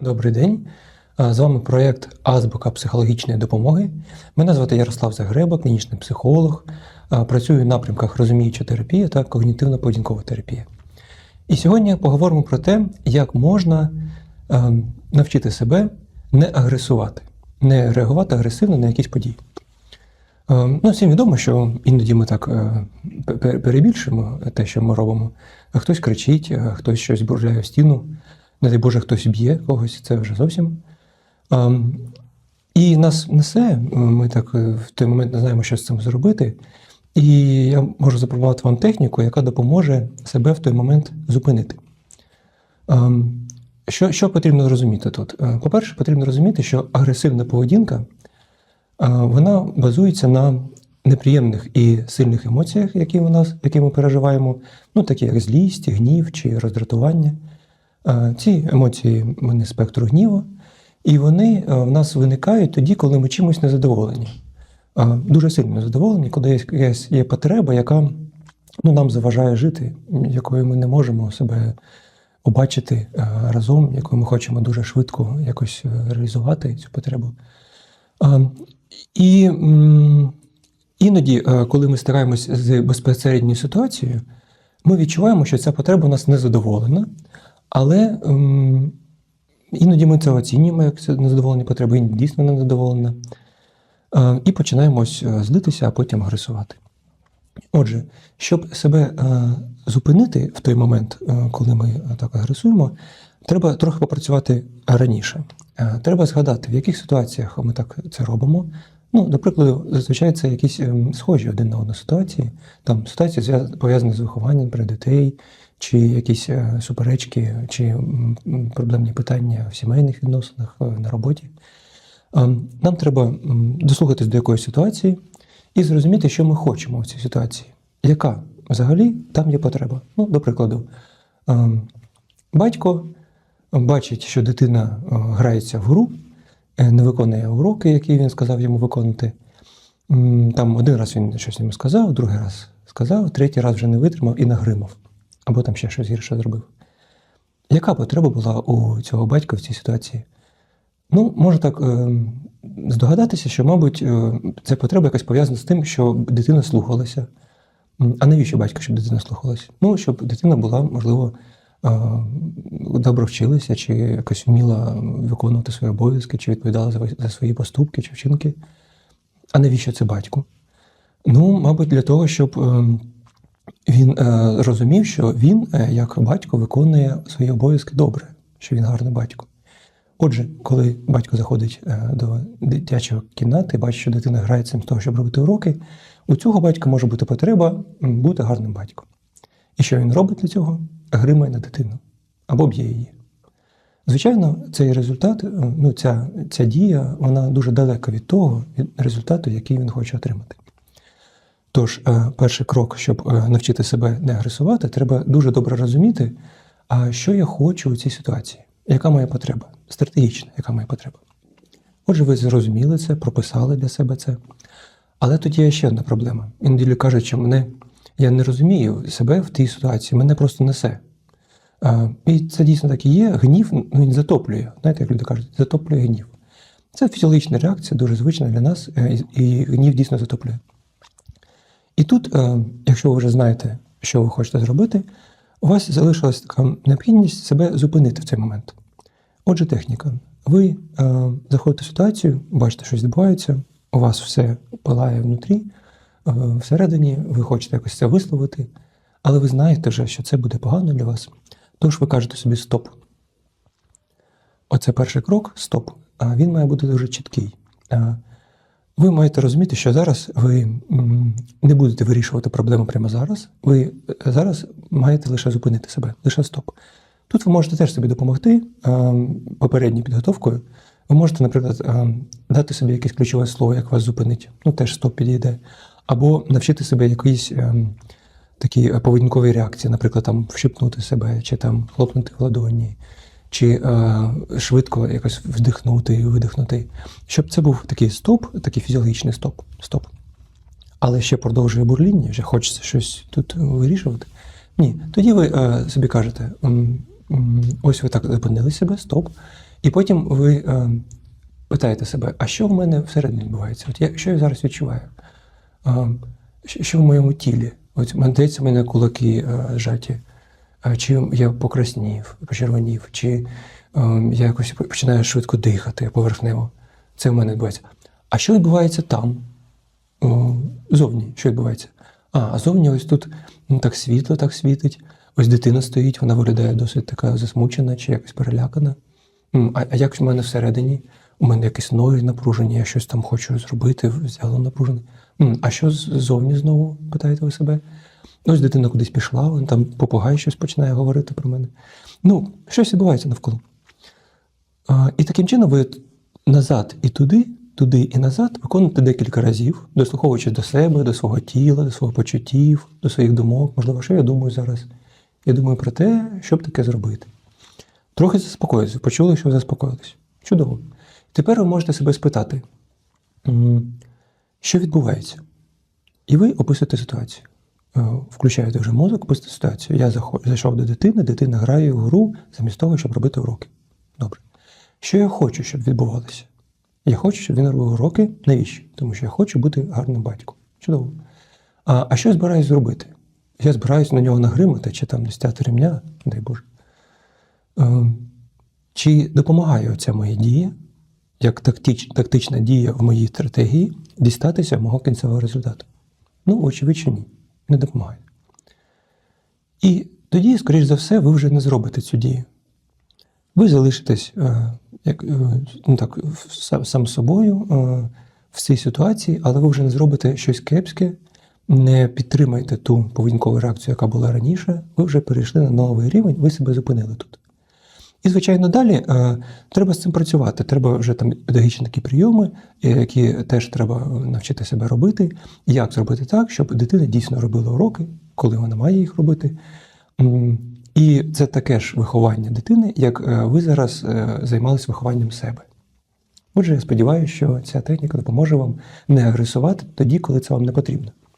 Добрий день. З вами проєкт Азбука психологічної допомоги. Мене звати Ярослав Загреба, клінічний психолог. Працюю в напрямках розуміюча терапія та когнітивно-поведінкова терапія. І сьогодні поговоримо про те, як можна навчити себе не агресувати, не реагувати агресивно на якісь події. Ну, всім відомо, що іноді ми так е, перебільшуємо те, що ми робимо. Хтось кричить, е, хтось щось бурляє в стіну, не дай Боже, хтось б'є когось, це вже зовсім. Ем, І нас несе, ми так е, в той момент не знаємо, що з цим зробити. І я можу запропонувати вам техніку, яка допоможе себе в той момент зупинити. Ем, Що, що потрібно розуміти тут? Е, По-перше, потрібно розуміти, що агресивна поведінка е, вона базується на неприємних і сильних емоціях, які, у нас, які ми переживаємо, ну, такі як злість, гнів чи роздратування. Е, Ці емоції вони спектру гніву, і вони е, в нас виникають тоді, коли ми чимось незадоволені. Е, Дуже сильно незадоволені, коли є якась є потреба, яка ну, нам заважає жити, якою ми не можемо себе побачити разом, якою ми хочемо дуже швидко якось реалізувати цю потребу. І іноді, коли ми стираємось з безпосередньою ситуацією, ми відчуваємо, що ця потреба у нас не задоволена, але ем, іноді ми це оцінюємо як це незадоволені потреби, іноді дійсно не задоволена. Е, І починаємо ось е, злитися, а потім агресувати. Отже, щоб себе е, зупинити в той момент, е, коли ми е, так агресуємо, треба трохи попрацювати раніше. Е, Треба згадати, в яких ситуаціях ми так це робимо. Ну, до прикладу, зазвичай це якісь ем, схожі один на одну ситуації. Там ситуації пов'язані з вихованням при дітей, чи якісь е, суперечки, чи проблемні питання в сімейних відносинах е, на роботі. Ем, Нам треба дослухатись до якоїсь ситуації і зрозуміти, що ми хочемо в цій ситуації. Яка взагалі там є потреба? Ну, до прикладу, батько бачить, що дитина е, грається в гру, е, не виконує уроки, які він сказав йому виконати. Там один раз він щось йому сказав, другий раз сказав, третій раз вже не витримав і нагримав, або там ще щось гірше зробив. Яка потреба була у цього батька в цій ситуації? Ну, можна так е, здогадатися, що, мабуть, е, ця потреба якась пов'язана з тим, що дитина слухалася. А навіщо батько, щоб дитина слухалася? Ну, щоб дитина була, можливо, е, добре вчилася, чи якось вміла виконувати свої обов'язки, чи відповідала за, свої поступки чи вчинки. А навіщо це батьку? Ну, мабуть, для того, щоб е, він е, розумів, що він, е, як батько, виконує свої обов'язки добре, що він гарний батько. Отже, коли батько заходить е, до дитячої кімнати, бачить, що дитина грає цим з того, щоб робити уроки, у цього батька може бути потреба бути гарним батьком. І що він робить для цього? Гримає на дитину або б'є її. Звичайно, цей результат, е, ну, ця, ця дія, вона дуже далека від того від результату, який він хоче отримати. Тож, е, перший крок, щоб е, навчити себе не агресувати, треба дуже добре розуміти, а що я хочу у цій ситуації, яка моя потреба, стратегічна, яка моя потреба. Отже, ви зрозуміли це, прописали для себе це. Але тут є ще одна проблема. Іноді що мене я не розумію себе в тій ситуації, мене просто несе. І це дійсно так і є. Гнів ну, він затоплює. Знаєте, як люди кажуть, затоплює гнів. Це фізіологічна реакція, дуже звична для нас, е, і гнів дійсно затоплює. І тут, е, якщо ви вже знаєте, що ви хочете зробити, у вас залишилась така необхідність себе зупинити в цей момент. Отже, техніка. Ви е, заходите в ситуацію, бачите, що відбувається, у вас все палає внутрі, е, всередині, ви хочете якось це висловити, але ви знаєте вже, що це буде погано для вас. Тож ви кажете собі стоп. Оце перший крок стоп. Він має бути дуже чіткий. Ви маєте розуміти, що зараз ви не будете вирішувати проблему прямо зараз. Ви е, зараз маєте лише зупинити себе, лише стоп. Тут ви можете теж собі допомогти е, попередньою підготовкою. Ви можете, наприклад, е, дати собі якесь ключове слово, як вас зупинить. Ну, теж стоп підійде. Або навчити себе якісь е, такі поведінкові реакції, наприклад, там вщипнути себе, чи там хлопнути в ладоні, чи е, швидко якось вдихнути видихнути. Щоб це був такий стоп, такий фізіологічний стоп. стоп. Але ще продовжує бурління, вже хочеться щось тут вирішувати. Ні, тоді ви е, собі кажете: ось ви так зупинили себе, стоп. І потім ви е, питаєте себе, а що в мене всередині відбувається? От я, що я зараз відчуваю? Е, що- в моєму тілі? От здається, в мене кулаки е, зжаті. Е, Чи я покраснів, почервонів, чи е, я якось починаю швидко дихати поверхнево. Це в мене відбувається. А що відбувається там? О, зовні, що відбувається? А, а зовні ось тут ну, так світло так світить. Ось дитина стоїть, вона виглядає досить така засмучена чи якось перелякана. А, а як в мене всередині? У мене якісь ноги напружені, я щось там хочу зробити, взяло напружене. А що ззовні знову, питаєте ви себе? Ось дитина кудись пішла, вон там попугай щось починає говорити про мене. Ну, щось відбувається навколо. А, І таким чином ви назад і туди, туди і назад виконуєте декілька разів, дослуховуючись до себе, до свого тіла, до своїх почуттів, до своїх думок. Можливо, що я думаю зараз? Я думаю про те, щоб таке зробити. Трохи заспокоїтися, почули, що ви заспокоїлися. Чудово. Тепер ви можете себе спитати, що відбувається? І ви описуєте ситуацію. Е, Включаєте вже мозок, описуєте ситуацію. Я зайшов до дитини, дитина грає в гру замість того, щоб робити уроки. Добре. Що я хочу, щоб відбувалося? Я хочу, щоб він робив уроки. Навіщо? Тому що я хочу бути гарним батьком. Чудово. А, а що я збираюсь зробити? Я збираюсь на нього нагримати чи там не стяти ремня, дай Боже. Е, чи допомагає оця моя дія, як тактич, тактична дія в моїй стратегії, дістатися мого кінцевого результату? Ну, очевидь, що ні, не допомагає. І тоді, скоріш за все, ви вже не зробите цю дію. Ви залишитесь е, як, е, ну так, сам, собою е, в цій ситуації, але ви вже не зробите щось кепське, не підтримаєте ту поведінкову реакцію, яка була раніше. Ви вже перейшли на новий рівень, ви себе зупинили тут. І, звичайно, далі е, треба з цим працювати. Треба вже там педагогічні такі прийоми, е, які теж треба навчити себе робити. Як зробити так, щоб дитина дійсно робила уроки, коли вона має їх робити. І це таке ж виховання дитини, як е, ви зараз е, займалися вихованням себе. Отже, я сподіваюся, що ця техніка допоможе вам не агресувати тоді, коли це вам не потрібно.